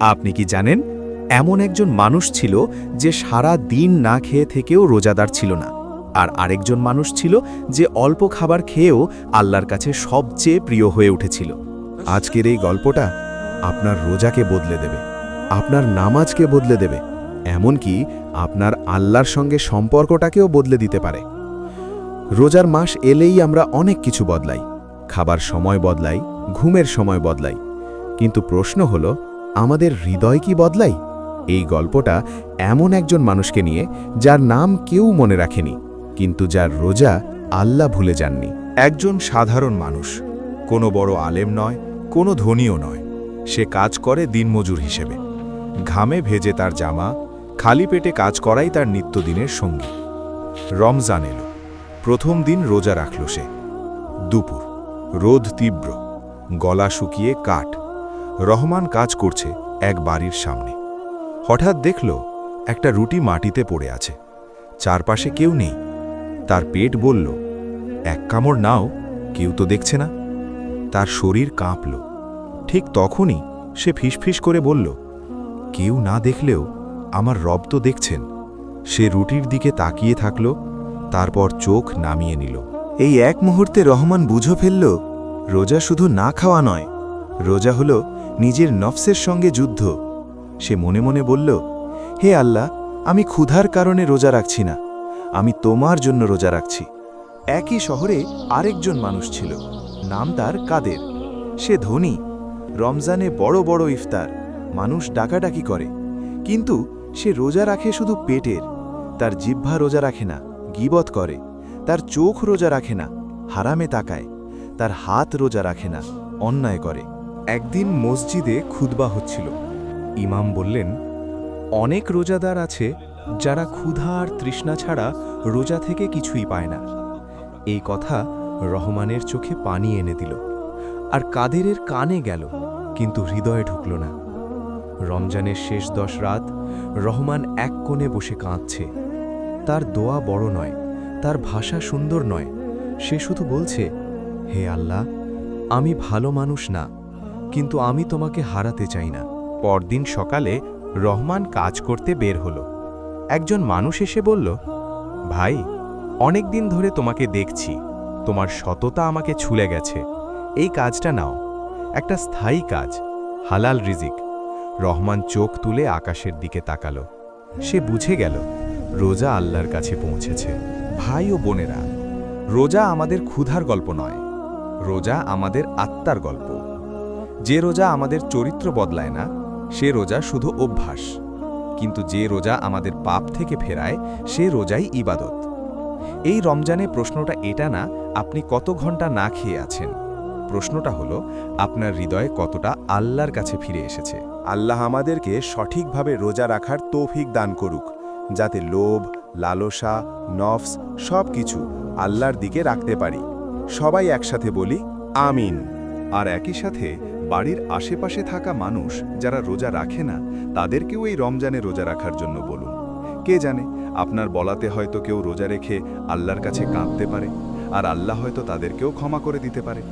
আপনি কি জানেন, এমন একজন মানুষ ছিল যে সারা দিন না খেয়ে থেকেও রোজাদার ছিল না। আর আরেকজন মানুষ ছিল যে অল্প খাবার খেয়েও আল্লাহর কাছে সবচেয়ে প্রিয় হয়ে উঠেছিল। আজকের এই গল্পটা আপনার রোজাকে বদলে দেবে, আপনার নামাজকে বদলে দেবে, এমনকি আপনার আল্লাহর সঙ্গে সম্পর্কটাকেও বদলে দিতে পারে। রোজার মাস এলেই আমরা অনেক কিছু বদলাই, খাবার সময় বদলাই, ঘুমের সময় বদলাই। কিন্তু প্রশ্ন হল আমাদের হৃদয় কি বদলাই? এই গল্পটা এমন একজন মানুষকে নিয়ে যার নাম কেউ মনে রাখেনি, কিন্তু যার রোজা আল্লাহ ভুলে যাননি। একজন সাধারণ মানুষ, কোনো বড় আলেম নয়, কোনো ধনীও নয়। সে কাজ করে দিনমজুর হিসেবে। ঘামে ভেজে তার জামা, খালি পেটে কাজ করাই তার নিত্যদিনের সঙ্গী। রমজান এলো। প্রথম দিন রোজা রাখল সে। দুপুর। রোদ তীব্র। গলা শুকিয়ে কাঠ। রহমান কাজ করছে এক বাড়ির সামনে। হঠাৎ দেখল, একটা রুটি মাটিতে পড়ে আছে। চারপাশে কেউ নেই। তার পেট বলল, এক কামড় নাও, কেউ তো দেখছে না। তার শরীর কাঁপল। ঠিক তখনই সে ফিসফিস করে বলল, কেউ না দেখলেও আমার রব তো দেখছেন। সে রুটির দিকে তাকিয়ে থাকল, তারপর চোখ নামিয়ে নিল। এই এক মুহূর্তে রহমান বুঝো ফেলল, রোজা শুধু না খাওয়া নয়, রোজা হল নিজের নফসের সঙ্গে যুদ্ধ। সে মনে মনে বলল, হে আল্লাহ, আমি ক্ষুধার কারণে রোজা রাখছি না। আমি তোমার জন্য রোজা রাখছি। একই শহরে আরেকজন মানুষ ছিল, নাম তার কাদের। সে ধনী, রমজানে বড় বড় ইফতার, মানুষ ডাকাডাকি করে। কিন্তু সে রোজা রাখে শুধু পেটের। তার জিহ্বা রোজা রাখে না, গিবত করে। তার চোখ রোজা রাখে না, হারামে তাকায়। তার হাত রোজা রাখে না, অন্যায় করে। একদিন মসজিদে খুদবা হচ্ছিল। ইমাম বললেন, অনেক রোজাদার আছে যারা ক্ষুধা আর তৃষ্ণা ছাড়া রোজা থেকে কিছুই পায় না। এই কথা রহমানের চোখে পানি এনে দিল আর কাদেরের কানে গেল, কিন্তু হৃদয়ে ঢুকল না। রমজানের শেষ দশ রাত রহমান এক কোণে বসে কাঁদছে। তার দোয়া বড় নয়, তার ভাষা সুন্দর নয়। সে শুধু বলছে, হে আল্লাহ, আমি ভালো মানুষ না কিন্তু আমি তোমাকে হারাতে চাই না। পরদিন সকালে রহমান কাজ করতে বের হলো। একজন মানুষ এসে বলল, ভাই, অনেক দিন ধরে তোমাকে দেখছি। তোমার সততা আমাকে ছুলে গেছে। এই কাজটা নাও। একটা স্থায়ী কাজ, হালাল রিজিক। রহমান চোখ তুলে আকাশের দিকে তাকালো। সে বুঝে গেল, রোজা আল্লাহর কাছে পৌঁছেছে। ভাই ও বোনেরা, রোজা আমাদের ক্ষুধার গল্প নয়। রোজা আমাদের আত্মার গল্প। যে রোজা আমাদের চরিত্র বদলায় না, সে রোজা শুধু অভ্যাস। কিন্তু যে রোজা আমাদের পাপ থেকে ফেরায়, সে রোজাই ইবাদত। এই রমজানে প্রশ্নটা এটা না, আপনি কত ঘণ্টা না খেয়ে আছেন? প্রশ্নটা হলো, আপনার হৃদয় কতটা আল্লাহর কাছে ফিরে এসেছে? আল্লাহ আমাদেরকে সঠিকভাবে রোজা রাখার তৌফিক দান করুক, যাতে লোভ, লালসা, নফস সব কিছু আল্লাহর দিকে রাখতে পারি। সবাই একসাথে বলি, আমিন। আর একই সাথে বাড়ির আশেপাশে থাকা মানুষ যারা রোজা রাখে না, তাদেরকেও এই রমজানে রোজা রাখার জন্য বলুন। কে জানে, আপনার বলাতে হয়তো কেউ রোজা রেখে আল্লাহর কাছে কাঁদতে পারে, আর আল্লাহ হয়তো তাদেরকেও ক্ষমা করে দিতে পারে।